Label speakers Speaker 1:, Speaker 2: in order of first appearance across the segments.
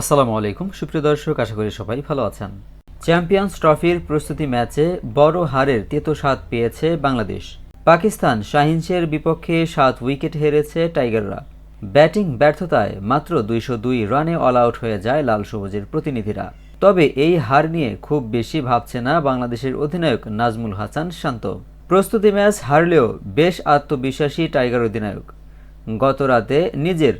Speaker 1: আসসালামু আলাইকুম। সুপ্রিয় দর্শক, আশা করি সবাই ভালো আছেন। চ্যাম্পিয়ন্স ট্রফির প্রস্তুতি ম্যাচে বড় হারের তেতো স্বাদ পেয়েছে বাংলাদেশ। পাকিস্তান শাহিনশের বিপক্ষে সাত উইকেট হেরেছে টাইগাররা। ব্যাটিং ব্যর্থতায় মাত্র দুইশো দুই রানে অল আউট হয়ে যায় লাল সবুজের প্রতিনিধিরা। তবে এই হার নিয়ে খুব বেশি ভাবছে না বাংলাদেশের অধিনায়ক নাজমুল হাসান শান্ত। প্রস্তুতি ম্যাচ হারলেও বেশ আত্মবিশ্বাসী টাইগার অধিনায়ক। গত রাতে নিজের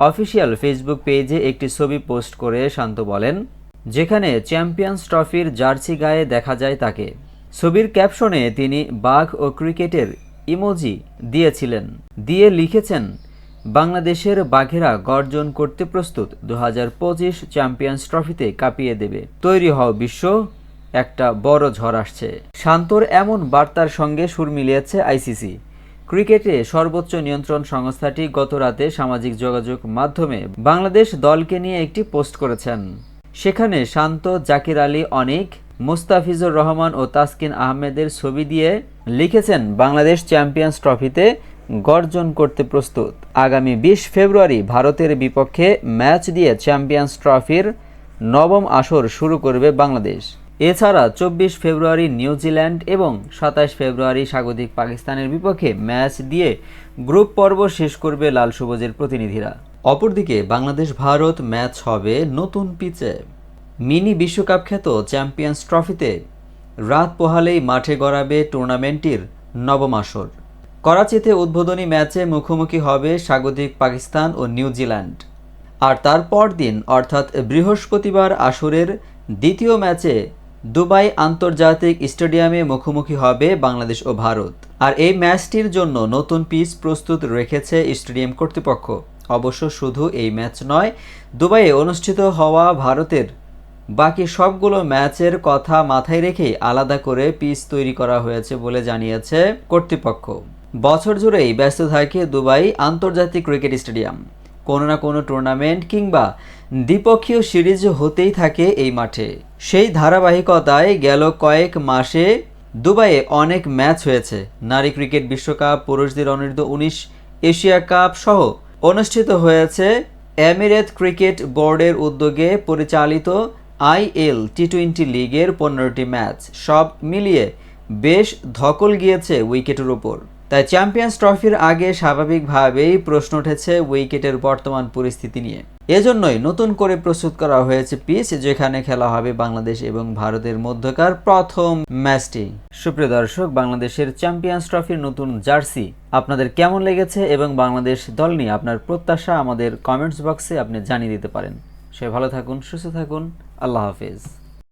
Speaker 1: অফিসিয়াল ফেসবুক পেজে একটি ছবি পোস্ট করে শান্ত বলেন, যেখানে চ্যাম্পিয়ন্স ট্রফির জার্সি গায়ে দেখা যায় তাকে। ছবির ক্যাপশনে তিনি বাঘ ও ক্রিকেটের ইমোজি দিয়েছিলেন। দিয়ে লিখেছেন, বাংলাদেশের বাঘেরা গর্জন করতে প্রস্তুত। দু হাজার পঁচিশ চ্যাম্পিয়ন্স ট্রফিতে কাঁপিয়ে দেবে। তৈরি হও বিশ্ব, একটা বড় ঝড় আসছে। শান্তর এমন বার্তার সঙ্গে সুর মিলিয়েছে আইসিসি। ক্রিকেটে সর্বোচ্চ নিয়ন্ত্রণ সংস্থাটি গত রাতে সামাজিক যোগাযোগ মাধ্যমে বাংলাদেশ দলকে নিয়ে একটি পোস্ট করেছেন। সেখানে শান্ত, জাকির আলী, অনেক, মুস্তাফিজুর রহমান ও তাসকিন আহমেদের ছবি দিয়ে লিখেছেন, বাংলাদেশ চ্যাম্পিয়ন্স ট্রফিতে গর্জন করতে প্রস্তুত। আগামী বিশ ফেব্রুয়ারি ভারতের বিপক্ষে ম্যাচ দিয়ে চ্যাম্পিয়ন্স ট্রফির নবম আসর শুরু করবে বাংলাদেশ। এছাড়া চব্বিশ ফেব্রুয়ারি নিউজিল্যান্ড এবং সাতাশ ফেব্রুয়ারি স্বাগতিক পাকিস্তানের বিপক্ষে ম্যাচ দিয়ে গ্রুপ পর্ব শেষ করবে লাল সবুজের প্রতিনিধিরা। অপরদিকে বাংলাদেশ ভারত ম্যাচ হবে নতুন পিচে। মিনি বিশ্বকাপ খ্যাত চ্যাম্পিয়ন্স ট্রফিতে রাত পোহালেই মাঠে গড়াবে টুর্নামেন্টটির নবম আসর। করাচিতে উদ্বোধনী ম্যাচে মুখোমুখি হবে স্বাগতিক পাকিস্তান ও নিউজিল্যান্ড আর তারপর দিন অর্থাৎ বৃহস্পতিবার আসরের দ্বিতীয় ম্যাচে দুবাই আন্তর্জাতিক স্টেডিয়ামে মুখোমুখি হবে বাংলাদেশ ও ভারত। আর এই ম্যাচটির জন্য নতুন পিচ প্রস্তুত রেখেছে স্টেডিয়াম কর্তৃপক্ষ। অবশ্য শুধু এই ম্যাচ নয়, দুবাইয়ে অনুষ্ঠিত হওয়া ভারতের বাকি সবগুলো ম্যাচের কথা মাথায় রেখেই আলাদা করে পিচ তৈরি করা হয়েছে বলে জানিয়েছে কর্তৃপক্ষ। বছর জুড়েই ব্যস্ত থাকে দুবাই আন্তর্জাতিক ক্রিকেট স্টেডিয়াম। কোনো না কোনো টুর্নামেন্ট কিংবা দ্বিপক্ষীয় সিরিজ হতেই থাকে এই মাঠে। সেই ধারাবাহিকতায় গেল কয়েক মাসে দুবাইয়ে অনেক ম্যাচ হয়েছে। নারী ক্রিকেট বিশ্বকাপ, পুরুষদের অনূর্ধ্ব উনিশ এশিয়া কাপ সহ অনুষ্ঠিত হয়েছে এমিরেত ক্রিকেট বোর্ডের উদ্যোগে পরিচালিত আইএল টি টোয়েন্টি লিগের পনেরোটি ম্যাচ। সব মিলিয়ে বেশ ধকল গিয়েছে উইকেটের উপর। তাই চ্যাম্পিয়ন্স ট্রফির আগে স্বাভাবিকভাবেই প্রশ্ন উঠেছে উইকেটের বর্তমান পরিস্থিতি নিয়ে। এজন্যই নতুন করে প্রস্তুত করা হয়েছে পিচ, যেখানে খেলা হবে বাংলাদেশ এবং ভারতের মধ্যকার প্রথম ম্যাচটি। সুপ্রিয় দর্শক, বাংলাদেশের চ্যাম্পিয়ন্স ট্রফির নতুন জার্সি আপনাদের কেমন লেগেছে এবং বাংলাদেশ দল নিয়ে আপনার প্রত্যাশা আমাদের কমেন্টস বক্সে আপনি জানিয়ে দিতে পারেন। সে ভালো থাকুন, সুস্থ থাকুন, আল্লাহ হাফেজ।